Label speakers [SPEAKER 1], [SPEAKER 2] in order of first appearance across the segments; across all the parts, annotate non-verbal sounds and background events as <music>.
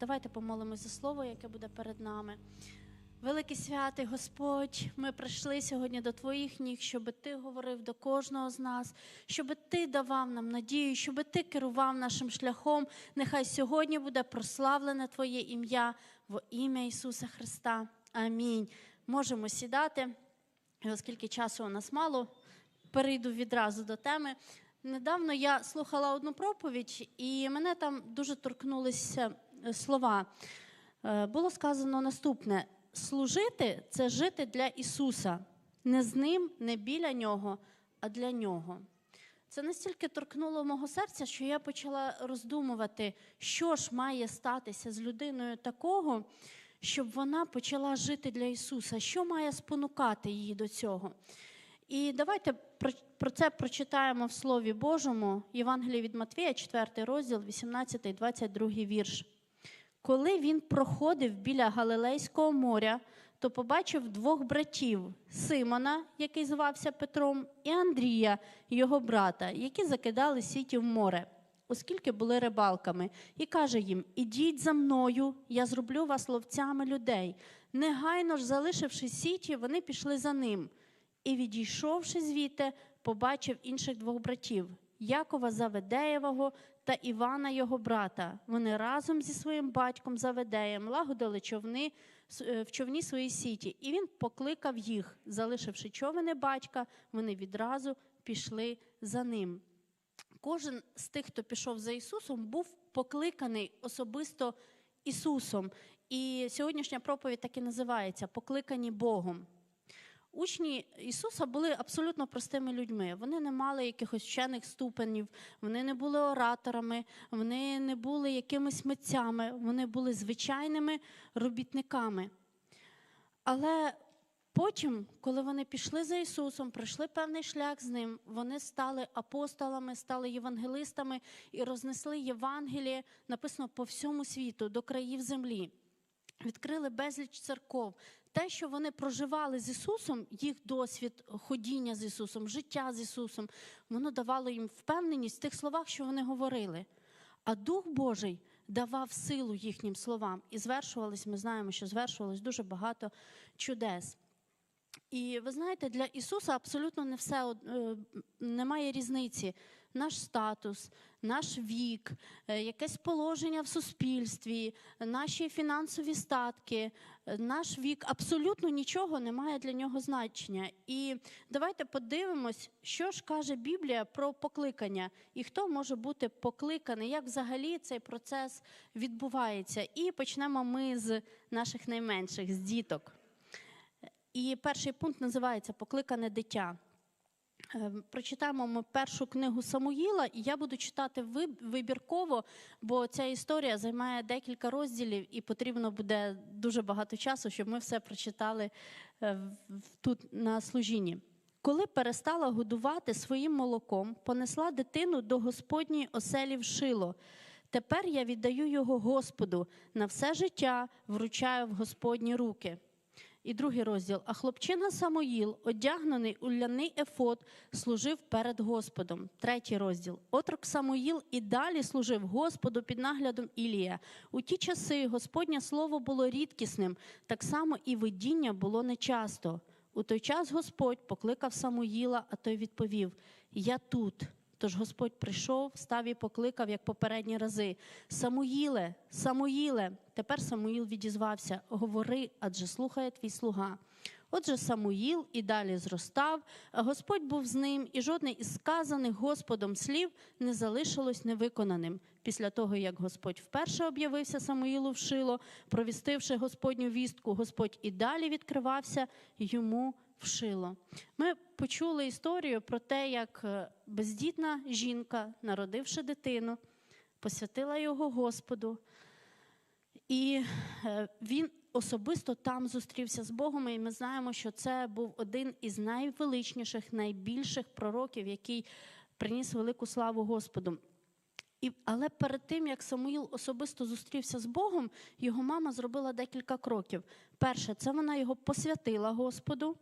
[SPEAKER 1] Давайте помолимось за слово, яке буде перед нами. Великий святий Господь, ми прийшли сьогодні до Твоїх ніг, щоб Ти говорив до кожного з нас, щоб Ти давав нам надію, щоб Ти керував нашим шляхом. Нехай сьогодні буде прославлене Твоє ім'я во ім'я Ісуса Христа. Амінь. Можемо сідати, і оскільки часу у нас мало, перейду відразу до теми. Недавно я слухала одну проповідь, і мене там дуже торкнулися слова. Е, Було сказано наступне: служити це жити для Ісуса, не з Ним, не біля Нього, а для Нього. Це настільки торкнуло мого серця, що я почала роздумувати, що ж має статися з людиною такого, щоб вона почала жити для Ісуса, що має спонукати її до цього. І давайте про це прочитаємо в Слові Божому, Євангелії від Матвія, 4 розділ, 18, 22 вірш. Коли він проходив біля Галилейського моря, то побачив двох братів Симона, який звався Петром, і Андрія, його брата, які закидали сіті в море, оскільки були рибалками, і каже їм: Ідіть за мною, я зроблю вас ловцями людей. Негайно ж, залишивши сіті, вони пішли за ним. І, відійшовши звідти, побачив інших двох братів Якова Заведеєвого та Івана його брата. Вони разом зі своїм батьком Заведеєм лагодили човни е, в човні свої сіті, і він покликав їх, залишивши човени батька, вони відразу пішли за ним. Кожен з тих, хто пішов за Ісусом, був покликаний особисто Ісусом. І сьогоднішня проповідь так і називається Покликані Богом. Учні Ісуса були абсолютно простими людьми. Вони не мали якихось вчених ступенів, вони не були ораторами, вони не були якимись митцями, вони були звичайними робітниками. Але потім, коли вони пішли за Ісусом, пройшли певний шлях з ним, вони стали апостолами, стали євангелистами і рознесли Євангеліє, написано по всьому світу, до країв землі. Відкрили безліч церков. Те, що вони проживали з Ісусом, їх досвід ходіння з Ісусом, життя з Ісусом, воно давало їм впевненість в тих словах, що вони говорили. А Дух Божий давав силу їхнім словам. І звершувались, ми знаємо, що звершувалось дуже багато чудес. І ви знаєте, для Ісуса абсолютно не все е, немає різниці. Наш статус, наш вік, е, якесь положення в суспільстві, наші фінансові статки, е, наш вік абсолютно нічого не має для нього значення. І давайте подивимось, що ж каже Біблія про покликання і хто може бути покликаний, як взагалі цей процес відбувається. І почнемо ми з наших найменших, з діток. І перший пункт називається Покликане дитя. Е, Прочитаємо ми першу книгу Самуїла, і я буду читати вибірково, бо ця історія займає декілька розділів, і потрібно буде дуже багато часу, щоб ми все прочитали е, тут на служінні. Коли перестала годувати своїм молоком, понесла дитину до Господньої оселі в Шило. Тепер я віддаю його Господу на все життя, вручаю в Господні руки. І другий розділ. А хлопчина Самоїл, одягнений у ляний ефод, служив перед Господом. Третій розділ. Отрок Самоїл і далі служив Господу під наглядом Ілія. У ті часи Господнє слово було рідкісним, так само і видіння було нечасто. У той час Господь покликав Самуїла, а той відповів: Я тут. Тож Господь прийшов, став і покликав, як попередні рази: Самуїле, Самуїле. Тепер Самуїл відізвався: Говори, адже слухає твій слуга. Отже, Самуїл і далі зростав, а Господь був з ним, і жодне із сказаних Господом слів не залишилось невиконаним. Після того, як Господь вперше об'явився Самуїлу в Шило, провістивши Господню вістку, Господь і далі відкривався йому в Шило. Ми почули історію про те, як е, бездітна жінка, народивши дитину, посвятила його Господу. І е, він особисто там зустрівся з Богом, і ми знаємо, що це був один із найвеличніших, найбільших пророків, який приніс велику славу Господу. І, але перед тим, як Самуїл особисто зустрівся з Богом, його мама зробила декілька кроків. Перше, це вона його посвятила Господу.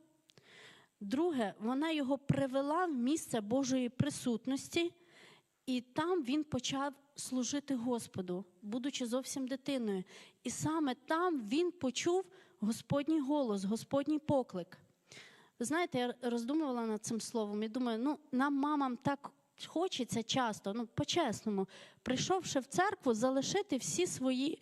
[SPEAKER 1] Друге, вона його привела в місце Божої присутності І там він почав служити Господу, будучи зовсім дитиною. І саме там він почув Господній голос, Господній поклик. Знаєте, я роздумувала над цим словом і думаю, ну нам, мамам, так хочеться часто, ну по-чесному, прийшовши в церкву, залишити всі свої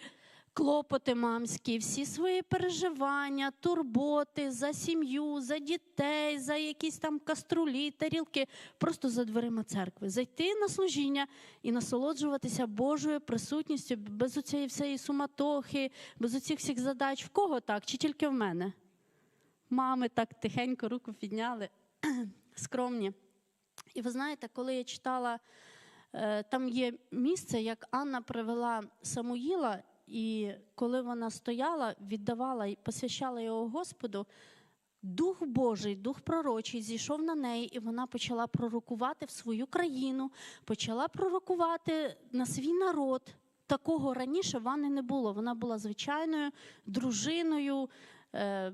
[SPEAKER 1] клопоти мамські, всі свої переживання, турботи за сім'ю, за дітей, за якісь там каструлі, тарілки, просто за дверима церкви, зайти на служіння і насолоджуватися Божою присутністю без оцієї всієї суматохи, без оцих всіх задач. В кого так? Чи тільки в мене? Мами так тихенько руку підняли, <clears throat> скромні. І ви знаєте, коли я читала, е, там є місце, як Анна привела Самуїла, і коли вона стояла, віддавала і посвящала його Господу, Дух Божий, Дух пророчий зійшов на неї, і вона почала пророкувати в свою країну, почала пророкувати на свій народ. Такого раніше в не було. Вона була звичайною дружиною. е,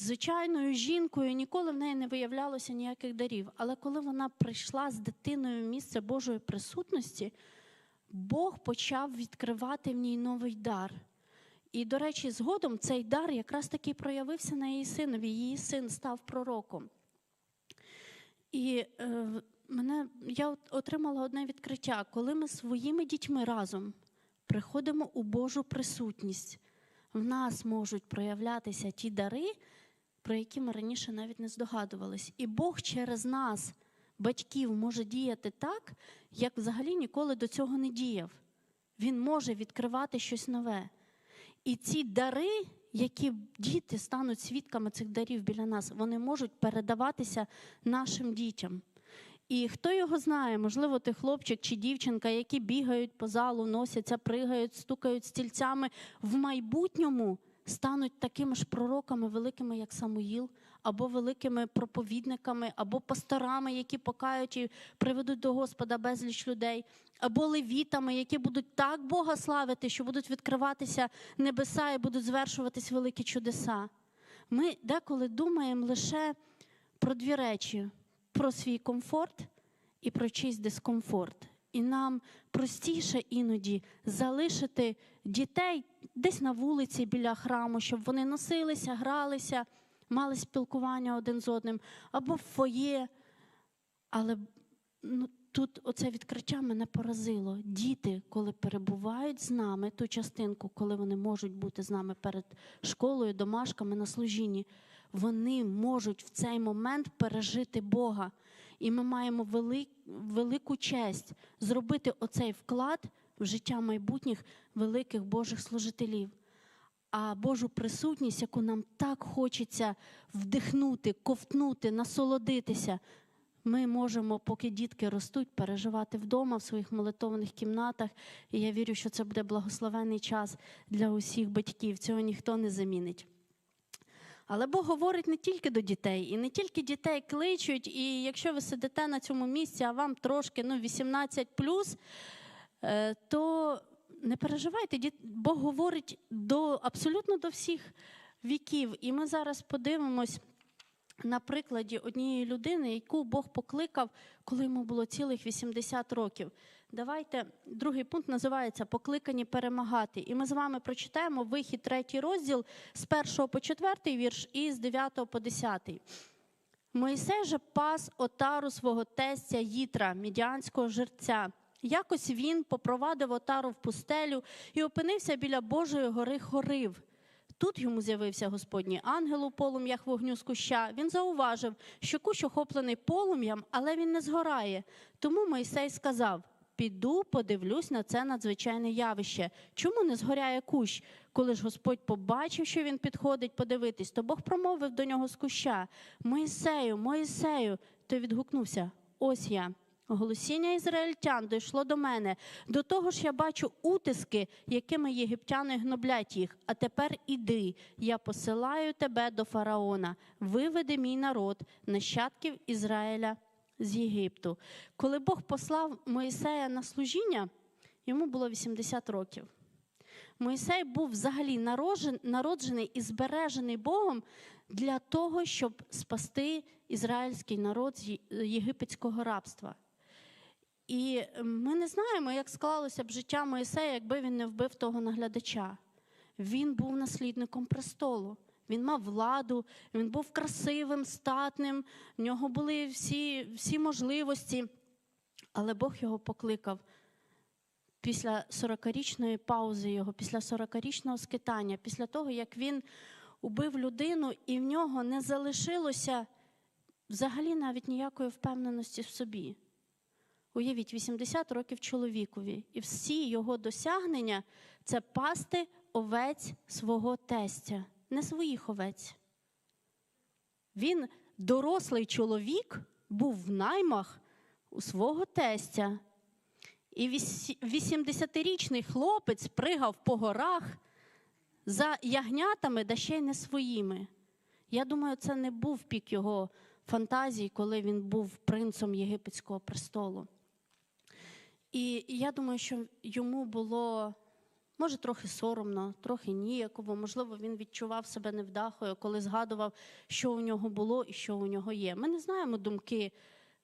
[SPEAKER 1] звичайною жінкою, ніколи в неї не виявлялося ніяких дарів. Але коли вона прийшла з дитиною в місце Божої присутності, Бог почав відкривати в ній новий дар. І, до речі, згодом цей дар якраз таки проявився на її синові. Її син став пророком. І е, мене, я отримала одне відкриття, коли ми своїми дітьми разом приходимо у Божу присутність, в нас можуть проявлятися ті дари, про які ми раніше навіть не здогадувались. І Бог через нас, батьків, може діяти так, як взагалі ніколи до цього не діяв. Він може відкривати щось нове. І ці дари, які діти стануть свідками цих дарів біля нас, вони можуть передаватися нашим дітям. І хто його знає, можливо, ти хлопчик чи дівчинка, які бігають по залу, носяться, пригають, стукають стільцями, в майбутньому стануть такими ж пророками, великими, як Самуїл, або великими проповідниками, або пасторами, які покають і приведуть до Господа безліч людей, або левітами, які будуть так Бога славити, що будуть відкриватися небеса і будуть звершуватись великі чудеса. Ми деколи думаємо лише про дві речі: про свій комфорт і про чийсь дискомфорт. І нам простіше іноді залишити дітей десь на вулиці біля храму, щоб вони носилися, гралися, мали спілкування один з одним, або в фоє. Але ну, тут оце відкриття мене поразило. Діти, коли перебувають з нами, ту частинку, коли вони можуть бути з нами перед школою, домашками на служінні, вони можуть в цей момент пережити Бога. І ми маємо вели, велику честь зробити оцей вклад в життя майбутніх великих Божих служителів. А Божу присутність, яку нам так хочеться вдихнути, ковтнути, насолодитися, ми можемо, поки дітки ростуть, переживати вдома в своїх молитовних кімнатах. І я вірю, що це буде благословений час для усіх батьків. Цього ніхто не замінить. Але Бог говорить не тільки до дітей, і не тільки дітей кличуть. І якщо ви сидите на цьому місці, а вам трошки ну, 18 е, то не переживайте, Бог говорить до, абсолютно до всіх віків. І ми зараз подивимось на прикладі однієї людини, яку Бог покликав, коли йому було цілих 80 років. Давайте другий пункт називається Покликані перемагати. І ми з вами прочитаємо вихід третій розділ з 1 по 4 вірш і з 9 по 10. Моїсей же пас отару свого тестя Їтра, мідіанського жерця. Якось він попровадив отару в пустелю і опинився біля Божої гори Хорив. Тут йому з'явився Господній ангел у полум'ях вогню з куща. Він зауважив, що кущ охоплений полум'ям, але він не згорає. Тому Мойсей сказав: Піду, подивлюсь на це надзвичайне явище. Чому не згоряє кущ? Коли ж Господь побачив, що він підходить подивитись, то Бог промовив до нього з куща: Моїсею, Моїсею, то відгукнувся: Ось я. Голосіння ізраїльтян дійшло до мене. До того ж я бачу утиски, якими єгиптяни гноблять їх. А тепер іди, я посилаю тебе до фараона. Виведи мій народ, нащадків Ізраїля з Єгипту. Коли Бог послав Моїсея на служіння, йому було 80 років. Моїсей був взагалі народжений і збережений Богом для того, щоб спасти ізраїльський народ з єгипетського рабства. І ми не знаємо, як склалося б життя Моїсея, якби він не вбив того наглядача. Він був наслідником престолу. Він мав владу, він був красивим, статним, в нього були всі, всі можливості. Але Бог його покликав після 40-річної паузи його, після 40-річного скитання, після того, як він убив людину, і в нього не залишилося взагалі навіть ніякої впевненості в собі. Уявіть, 80 років чоловікові, і всі його досягнення це пасти овець свого тестя, не своїх овець. Він, дорослий чоловік, був в наймах у свого тестя. І 80-річний хлопець пригав по горах за ягнятами, да ще й не своїми. Я думаю, це не був пік його фантазії, коли він був принцем єгипетського престолу. І я думаю, що йому було, може, трохи соромно, трохи ніяково, можливо, він відчував себе невдахою, коли згадував, що у нього було і що у нього є. Ми не знаємо думки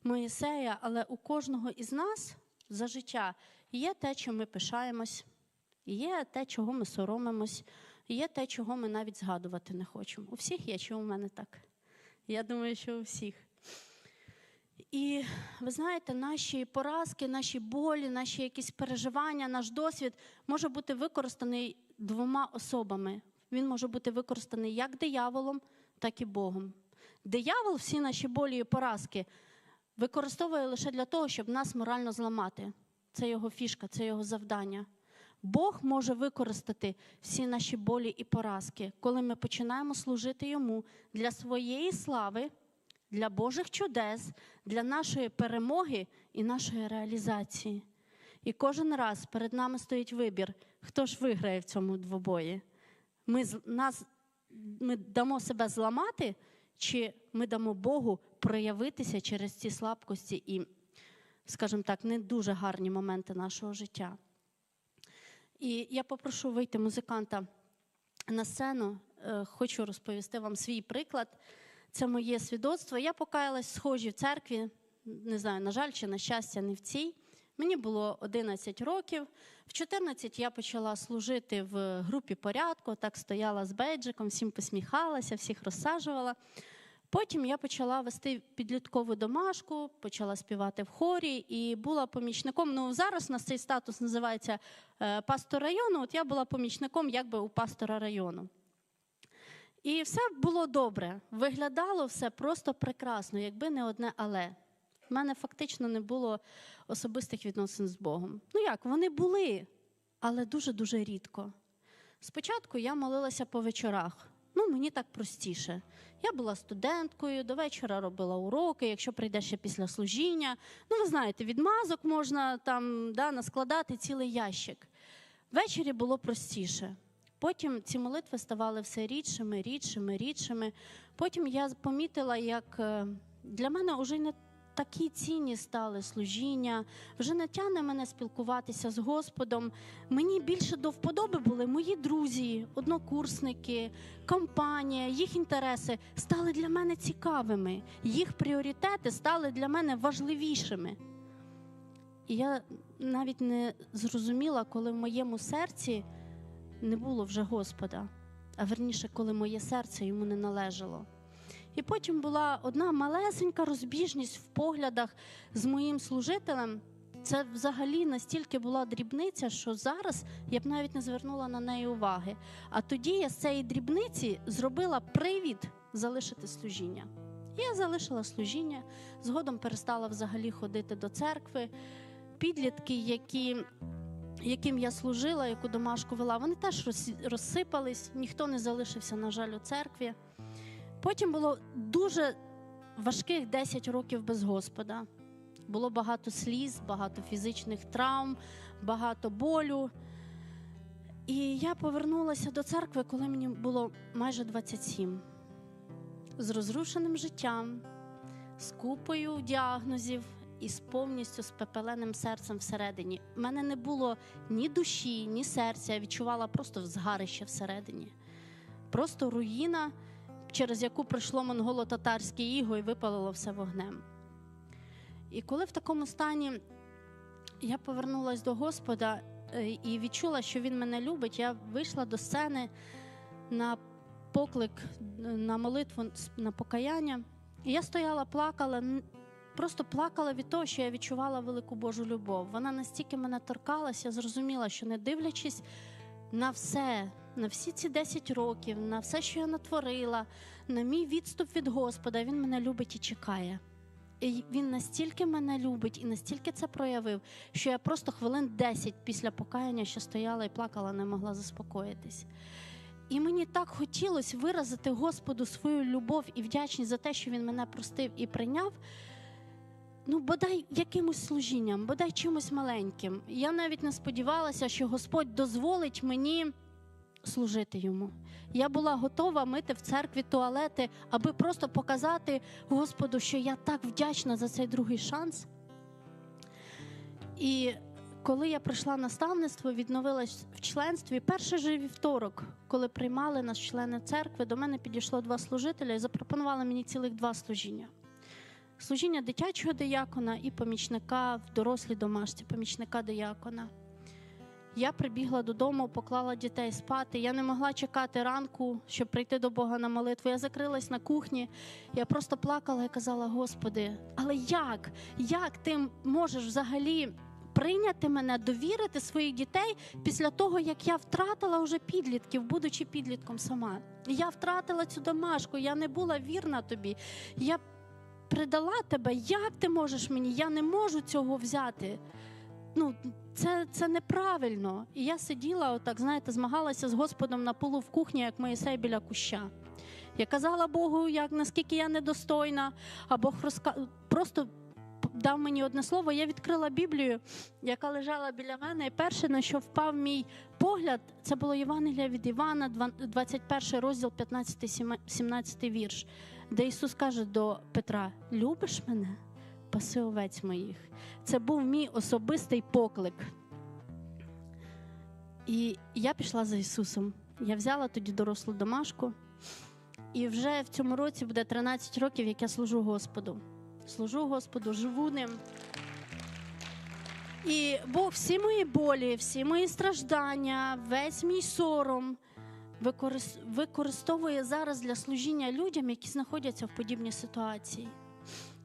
[SPEAKER 1] Моїсея, але у кожного із нас за життя є те, чим ми пишаємось, є те, чого ми соромимось, є те, чого ми навіть згадувати не хочемо. У всіх є, чи у мене так? Я думаю, що у всіх. І ви знаєте, наші поразки, наші болі, наші якісь переживання, наш досвід може бути використаний двома особами. Він може бути використаний як дияволом, так і Богом. Диявол всі наші болі і поразки використовує лише для того, щоб нас морально зламати. Це його фішка, це його завдання. Бог може використати всі наші болі і поразки, коли ми починаємо служити йому для своєї слави, для Божих чудес, для нашої перемоги і нашої реалізації. І кожен раз перед нами стоїть вибір, хто ж виграє в цьому двобої. Ми, нас, ми дамо себе зламати, чи ми дамо Богу проявитися через ці слабкості і, скажімо так, не дуже гарні моменти нашого життя. І я попрошу вийти музиканта на сцену. Е, Хочу розповісти вам свій приклад. Це моє свідоцтво. Я покаялась схожі в церкві, не знаю, на жаль, чи на щастя, не в цій. Мені було 11 років. В 14 я почала служити в групі порядку, так стояла з бейджиком, всім посміхалася, всіх розсаджувала. Потім я почала вести підліткову домашку, почала співати в хорі і була помічником. Ну зараз у нас цей статус називається е, пастор району. От я була помічником якби у пастора району. І все було добре. Виглядало все просто прекрасно, якби не одне але. В мене фактично не було особистих відносин з Богом. Ну як, вони були, але дуже-дуже рідко. Спочатку я молилася по вечорах. Ну, мені так простіше. Я була студенткою, до вечора робила уроки, якщо прийде ще після служіння. Ну, ви знаєте, відмазок можна там да, наскладати цілий ящик. Ввечері було простіше. Потім ці молитви ставали все рідшими, рідшими, рідшими. Потім я помітила, як е, для мене вже не такі цінні стали служіння, вже не тягне мене спілкуватися з Господом. Мені більше до вподоби були мої друзі, однокурсники, компанія, їх інтереси стали для мене цікавими, їх пріоритети стали для мене важливішими. І я навіть не зрозуміла, коли в моєму серці не було вже Господа, а верніше, коли моє серце йому не належало. І потім була одна малесенька розбіжність в поглядах з моїм служителем. Це взагалі настільки була дрібниця, що зараз я б навіть не звернула на неї уваги. А тоді я з цієї дрібниці зробила привід залишити служіння. Я залишила служіння, згодом перестала взагалі ходити до церкви. Підлітки, які, яким я служила, яку домашку вела, вони теж розсипались, ніхто не залишився, на жаль, у церкві. Потім було дуже важких 10 років без Господа. Було багато сліз, багато фізичних травм, багато болю. І я повернулася до церкви, коли мені було майже 27. З розрушеним життям, з купою діагнозів і з повністю спепеленим серцем всередині. У мене не було ні душі, ні серця. Я відчувала просто згарище всередині. Просто руїна через яку пройшло монголо-татарське іго і випалило все вогнем. І коли в такому стані я повернулася до Господа е, і відчула, що Він мене любить. Я вийшла до сцени на поклик, е, на молитву на покаяння. І я стояла, плакала, просто плакала від того, що я відчувала велику Божу любов. Вона настільки мене торкалася, зрозуміла, що не дивлячись на все, на всі ці 10 років, на все, що я натворила, на мій відступ від Господа, Він мене любить і чекає. І він настільки мене любить і настільки це проявив, що я просто хвилин 10 після покаяння ще стояла і плакала, не могла заспокоїтись. І мені так хотілося виразити Господу свою любов і вдячність за те, що він мене простив і прийняв. Ну, бодай якимось служінням, бодай чимось маленьким. Я навіть не сподівалася, що Господь дозволить мені служити йому. Я була готова мити в церкві туалети, аби просто показати Господу, що я так вдячна за цей другий шанс. І коли я прийшла наставництво, відновилась в членстві, перший же вівторок, коли приймали нас члени церкви, до мене підійшло два служителя і запропонували мені цілих два служіння. Служіння дитячого диякона і помічника в дорослій домашці, помічника диякона. Я прибігла додому, поклала дітей спати. Я не могла чекати ранку, щоб прийти до Бога на молитву. Я закрилась на кухні. Я просто плакала і казала: Господи, але як? Як ти можеш взагалі прийняти мене, довірити своїх дітей після того, як я втратила вже підлітків, будучи підлітком сама? Я втратила цю домашку, я не була вірна тобі. Я предала тебе. Як ти можеш мені? Я не можу цього взяти. Ну, це, це неправильно. І я сиділа, отак, знаєте, змагалася з Господом на полу в кухні, як Моїсей біля куща. Я казала Богу, як наскільки я недостойна, а Бог розка... просто дав мені одне слово. Я відкрила Біблію, яка лежала біля мене, і перше, на що впав мій погляд, це було Євангелія від Івана, два- 21 розділ, 15-17 вірш, де Ісус каже до Петра: Любиш мене? Паси овець моїх. Це був мій особистий поклик. І я пішла за Ісусом. Я взяла тоді дорослу домашку. І вже в цьому році буде 13 років, як я служу Господу. Служу Господу, живу ним. І Бог всі мої болі, всі мої страждання, весь мій сором використовує зараз для служіння людям, які знаходяться в подібній ситуації.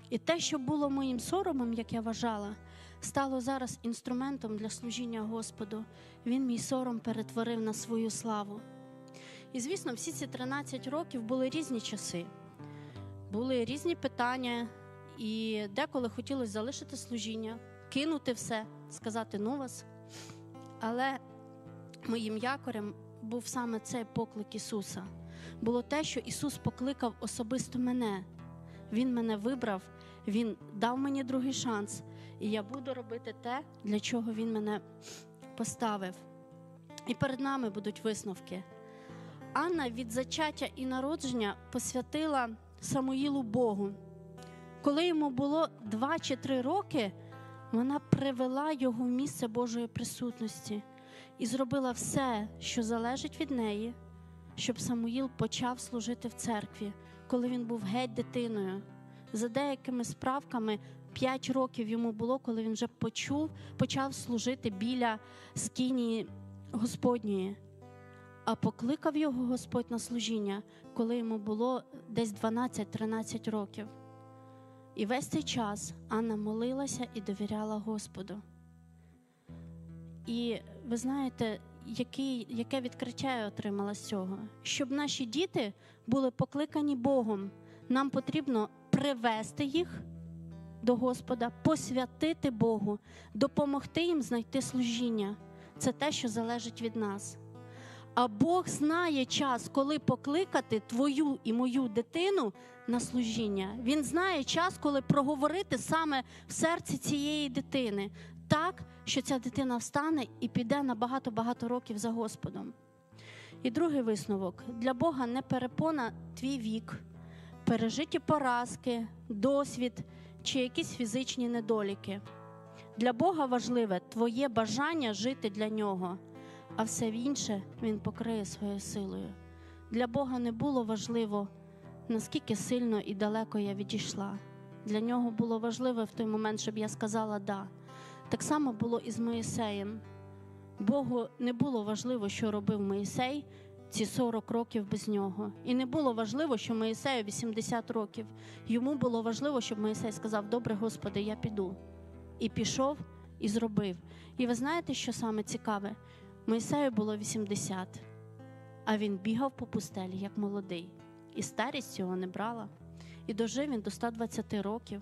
[SPEAKER 1] І те, що було моїм соромом, як я вважала, стало зараз інструментом для служіння Господу. Він мій сором перетворив на свою славу. І звісно, всі ці 13 років були різні часи, були різні питання, і деколи хотілося залишити служіння, кинути все, сказати ну вас. Але моїм якорем був саме цей поклик Ісуса. Було те, що Ісус покликав особисто мене. Він мене вибрав, Він дав мені другий шанс, і я буду робити те, для чого Він мене поставив. І перед нами будуть висновки. Анна від зачаття і народження посвятила Самуїлу Богу. Коли йому було два чи три роки, вона привела його в місце Божої присутності і зробила все, що залежить від неї, щоб Самуїл почав служити в церкві, коли він був геть дитиною. За деякими справками, п'ять років йому було, коли він вже почув, почав служити біля скинії Господньої. А покликав його Господь на служіння, коли йому було десь 12-13 років. І весь цей час Анна молилася і довіряла Господу. І ви знаєте, який, яке відкриття я отримала з цього? Щоб наші діти були покликані Богом, нам потрібно привести їх до Господа, посвятити Богу, допомогти їм знайти служіння. Це те, що залежить від нас. А Бог знає час, коли покликати твою і мою дитину на служіння. Він знає час, коли проговорити саме в серці цієї дитини, так, що ця дитина встане і піде на багато-багато років за Господом. І другий висновок: для Бога не перепона твій вік, пережиті поразки, досвід чи якісь фізичні недоліки. Для Бога важливе твоє бажання жити для нього, а все інше Він покриє своєю силою. Для Бога не було важливо, наскільки сильно і далеко я відійшла. Для нього було важливо в той момент, щоб я сказала да. Так само було і з Моїсеєм. Богу не було важливо, що робив Моїсей ці 40 років без нього. І не було важливо, що Моїсею 80 років. Йому було важливо, щоб Моїсей сказав: Добре, Господи, я піду. І пішов і зробив. І ви знаєте, що саме цікаве? Моїсею було 80, а він бігав по пустелі як молодий. І старість цього не брала. І дожив він до 120 років.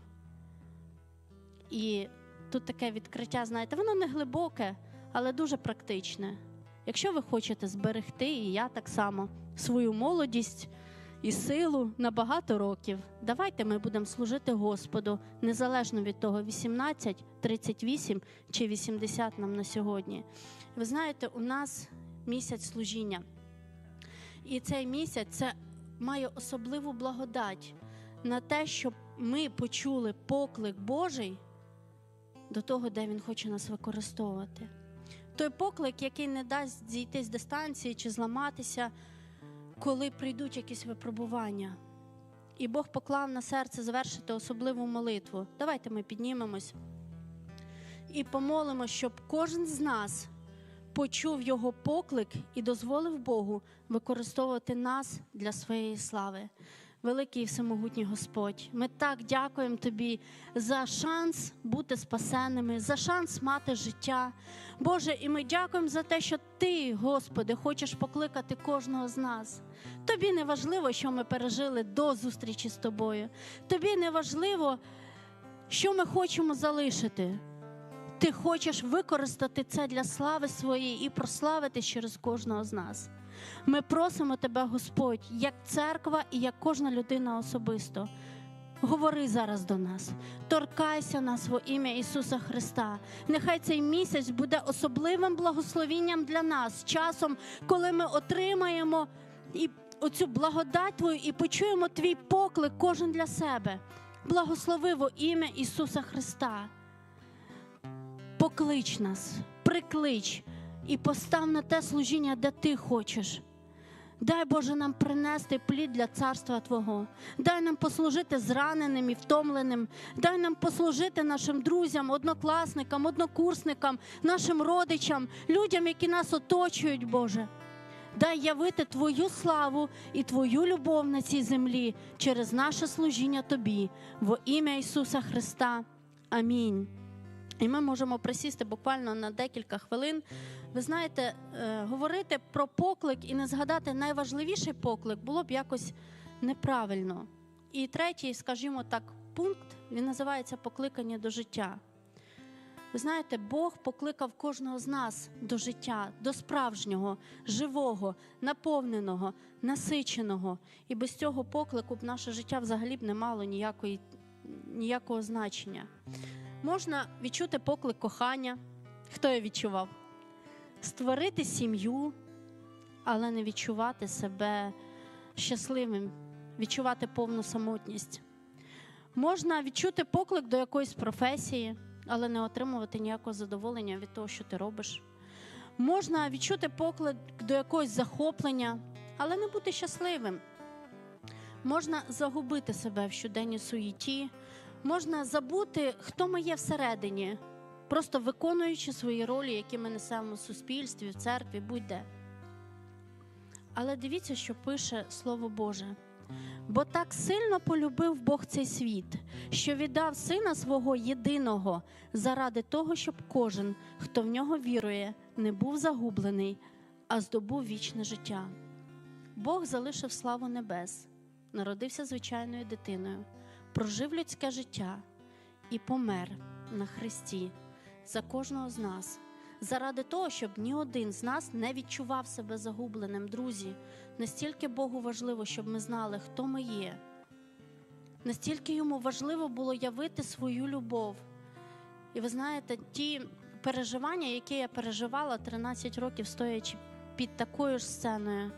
[SPEAKER 1] І тут таке відкриття, знаєте, воно не глибоке, але дуже практичне. Якщо ви хочете зберегти, і я так само, свою молодість і силу на багато років, давайте ми будемо служити Господу, незалежно від того, 18, 38 чи 80 нам на сьогодні. Ви знаєте, у нас місяць служіння. І цей місяць це має особливу благодать на те, щоб ми почули поклик Божий до того, де Він хоче нас використовувати. Той поклик, який не дасть зійти з дистанції чи зламатися, коли прийдуть якісь випробування. І Бог поклав на серце завершити особливу молитву. Давайте ми піднімемось і помолимо, щоб кожен з нас почув його поклик і дозволив Богу використовувати нас для своєї слави. Великий всемогутній Господь, ми так дякуємо Тобі за шанс бути спасенними, за шанс мати життя. Боже, і ми дякуємо за те, що Ти, Господи, хочеш покликати кожного з нас. Тобі не важливо, що ми пережили до зустрічі з тобою. Тобі не важливо, що ми хочемо залишити. Ти хочеш використати це для слави своєї і прославити через кожного з нас. Ми просимо тебе, Господь, як церква і як кожна людина особисто. Говори зараз до нас, торкайся нас во ім'я Ісуса Христа. Нехай цей місяць буде особливим благословінням для нас, часом, коли ми отримаємо і оцю благодать Твою і почуємо Твій поклик кожен для себе. Благослови во ім'я Ісуса Христа. Поклич нас, приклич і постав на те служіння, де ти хочеш. Дай Боже нам принести плід для царства Твого. Дай нам послужити зраненим і втомленим. Дай нам послужити нашим друзям, однокласникам, однокурсникам, нашим родичам, людям, які нас оточують, Боже. Дай явити Твою славу і Твою любов на цій землі через наше служіння Тобі, во ім'я Ісуса Христа. Амінь. І ми можемо присісти буквально на декілька хвилин. Ви знаєте, е, говорити про поклик і не згадати найважливіший поклик було б якось неправильно. І третій, скажімо так, пункт він називається покликання до життя. Ви знаєте, Бог покликав кожного з нас до життя, до справжнього, живого, наповненого, насиченого. І без цього поклику б наше життя взагалі б не мало ніякої, ніякого значення. Можна відчути поклик кохання. Хто я відчував? Створити сім'ю, але не відчувати себе щасливим, відчувати повну самотність. Можна відчути поклик до якоїсь професії, але не отримувати ніякого задоволення від того, що ти робиш. Можна відчути поклик до якогось захоплення, але не бути щасливим. Можна загубити себе в щоденній суєті, можна забути, хто ми є всередині, просто виконуючи свої ролі, які ми несемо в суспільстві, в церкві, будь-де. Але дивіться, що пише Слово Боже. Бо так сильно полюбив Бог цей світ, що віддав сина свого єдиного заради того, щоб кожен, хто в нього вірує, не був загублений, а здобув вічне життя. Бог залишив славу небес, народився звичайною дитиною, прожив людське життя і помер на Христі за кожного з нас, заради того, щоб ні один з нас не відчував себе загубленим, друзі. Настільки Богу важливо, щоб ми знали, хто ми є. Настільки йому важливо було явити свою любов. І ви знаєте, ті переживання, які я переживала 13 років, стоячи під такою ж сценою,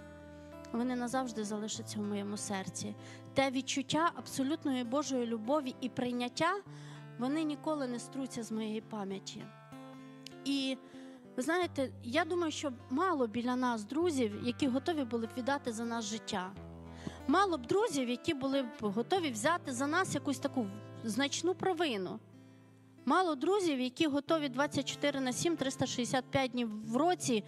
[SPEAKER 1] вони назавжди залишаться в моєму серці. Те відчуття абсолютної Божої любові і прийняття, вони ніколи не струться з моєї пам'яті. І ви знаєте, я думаю, що мало біля нас друзів, які готові були б віддати за нас життя. Мало б друзів, які були б готові взяти за нас якусь таку значну провину. Мало друзів, які готові 24 на 7, 365 днів в році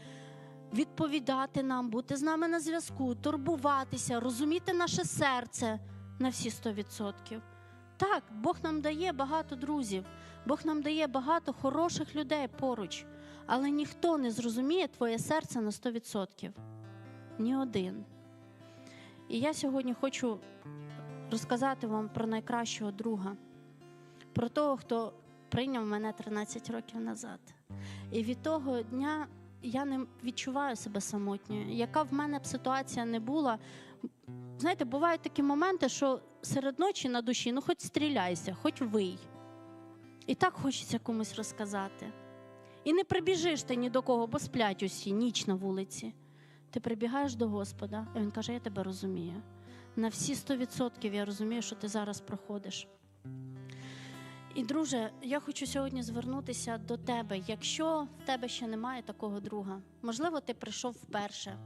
[SPEAKER 1] відповідати нам, бути з нами на зв'язку, турбуватися, розуміти наше серце на всі 100%. Так, Бог нам дає багато друзів, Бог нам дає багато хороших людей поруч, але ніхто не зрозуміє твоє серце на 100%. Ні один. І я сьогодні хочу розказати вам про найкращого друга, про того, хто прийняв мене 13 років назад. І від того дня я не відчуваю себе самотньою. Яка в мене б ситуація не була. Знаєте, бувають такі моменти, що серед ночі на душі, ну хоч стріляйся, хоч вий. І так хочеться комусь розказати. І не прибіжиш ти ні до кого, бо сплять усі, ніч на вулиці. Ти прибігаєш до Господа, і Він каже: Я тебе розумію. На всі 100% я розумію, що ти зараз проходиш. І, друже, я хочу сьогодні звернутися до тебе. Якщо в тебе ще немає такого друга, можливо, ти прийшов вперше,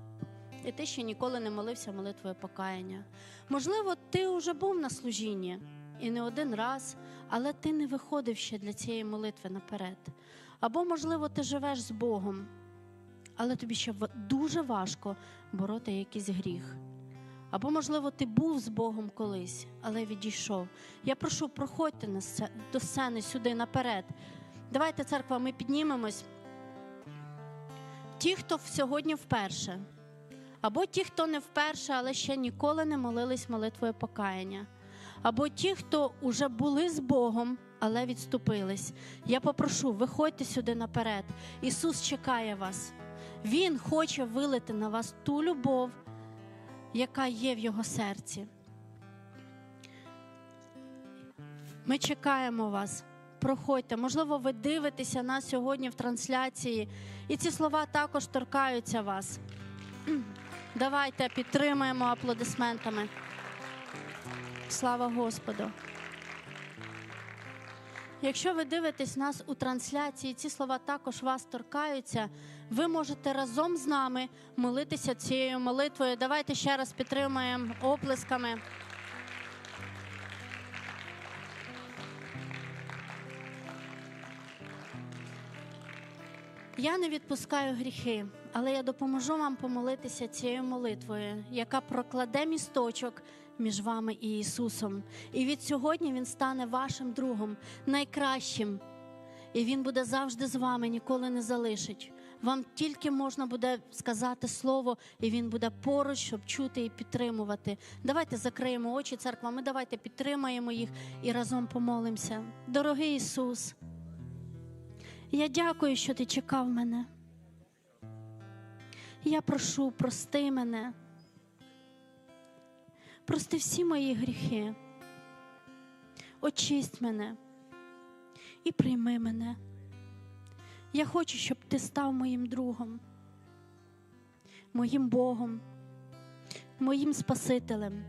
[SPEAKER 1] і ти ще ніколи не молився молитвою покаяння. Можливо, ти вже був на служінні і не один раз, але ти не виходив ще для цієї молитви наперед. Або, можливо, ти живеш з Богом, але тобі ще дуже важко бороти якийсь гріх. Або, можливо, ти був з Богом колись, але відійшов. Я прошу, проходьте до сцени сюди наперед. Давайте, церква, ми піднімемось. Ті, хто сьогодні вперше, або ті, хто не вперше, але ще ніколи не молились молитвою покаяння, або ті, хто вже були з Богом, але відступились. Я попрошу, виходьте сюди наперед. Ісус чекає вас. Він хоче вилити на вас ту любов, яка є в його серці. Ми чекаємо вас. Проходьте. Можливо, ви дивитеся нас сьогодні в трансляції, і ці слова також торкаються вас. Давайте підтримаємо аплодисментами. Слава Господу. Якщо ви дивитесь нас у трансляції, ці слова також вас торкаються. Ви можете разом з нами молитися цією молитвою. Давайте ще раз підтримаємо оплесками. Я не відпускаю гріхи, але я допоможу вам помолитися цією молитвою, яка прокладе місточок між вами і Ісусом. І від сьогодні Він стане вашим другом, найкращим. І Він буде завжди з вами, ніколи не залишить. Вам тільки можна буде сказати слово, і він буде поруч, щоб чути і підтримувати. Давайте закриємо очі, церква. Ми давайте підтримаємо їх і разом помолимося. Дорогий Ісус. Я дякую, що ти чекав мене. Я прошу, прости мене. Прости всі мої гріхи. Очисть мене і прийми мене. Я хочу, щоб ти став моїм другом, моїм Богом, моїм Спасителем.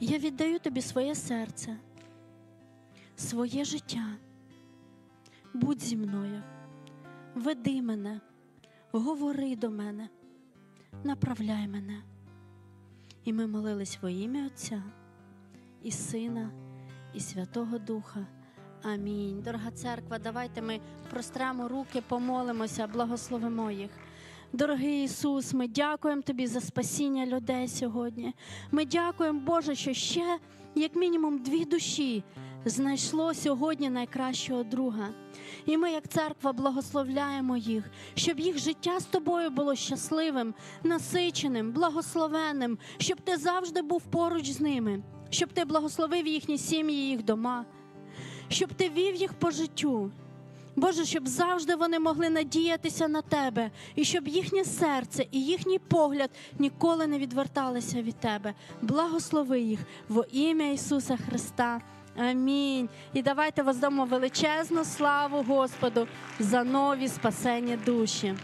[SPEAKER 1] Я віддаю тобі своє серце, своє життя. Будь зі мною, веди мене, говори до мене, направляй мене. І ми молились во ім'я Отця і Сина, і Святого Духа. Амінь. Дорога церква, давайте ми простремо руки, помолимося, благословимо їх. Дорогий Ісус, ми дякуємо Тобі за спасіння людей сьогодні. Ми дякуємо, Боже, що ще як мінімум дві душі знайшло сьогодні найкращого друга. І ми, як церква, благословляємо їх, щоб їх життя з тобою було щасливим, насиченим, благословенним, щоб ти завжди був поруч з ними, щоб ти благословив їхні сім'ї, їх дома, щоб ти вів їх по життю. Боже, щоб завжди вони могли надіятися на тебе, і щоб їхнє серце і їхній погляд ніколи не відверталися від тебе. Благослови їх во ім'я Ісуса Христа. Амінь. І давайте воздамо величезну славу Господу за нові спасені душі.